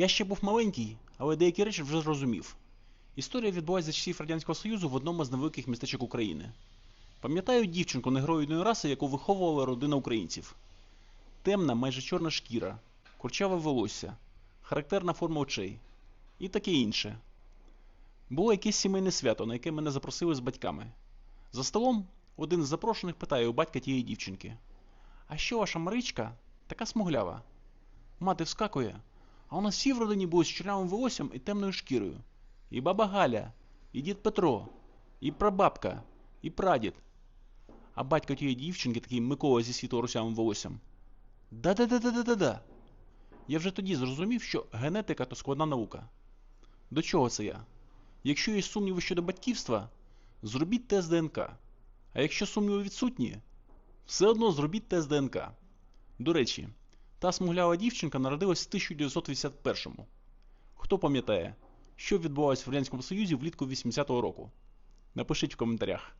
Я ще був маленький, але деякі речі вже зрозумів. Історія відбувається за часів Радянського Союзу в одному з невеликих містечок України. Пам'ятаю дівчинку негроїдної раси, яку виховувала родина українців. Темна, майже чорна шкіра, курчаве волосся, характерна форма очей і таке інше. Було якесь сімейне свято, на яке мене запросили з батьками. За столом один з запрошених питає у батька тієї дівчинки: А що ваша Маричка така смуглява? Мати вскакує, а у нас всі в родині були з чорнявим волоссям і темною шкірою. І баба Галя, і дід Петро, і прабабка, і прадід. А батько тієї дівчинки, такий Микола зі світло-русявим волоссям. Да-да-да-да-да-да. Я вже тоді зрозумів, що генетика то складна наука. До чого це я? Якщо є сумніви щодо батьківства, зробіть тест ДНК. А якщо сумніви відсутні, все одно зробіть тест ДНК. До речі, та смуглява дівчинка народилась в 1981-му. Хто пам'ятає, що відбувалося в Радянському Союзі влітку 80-го року? Напишіть в коментарях.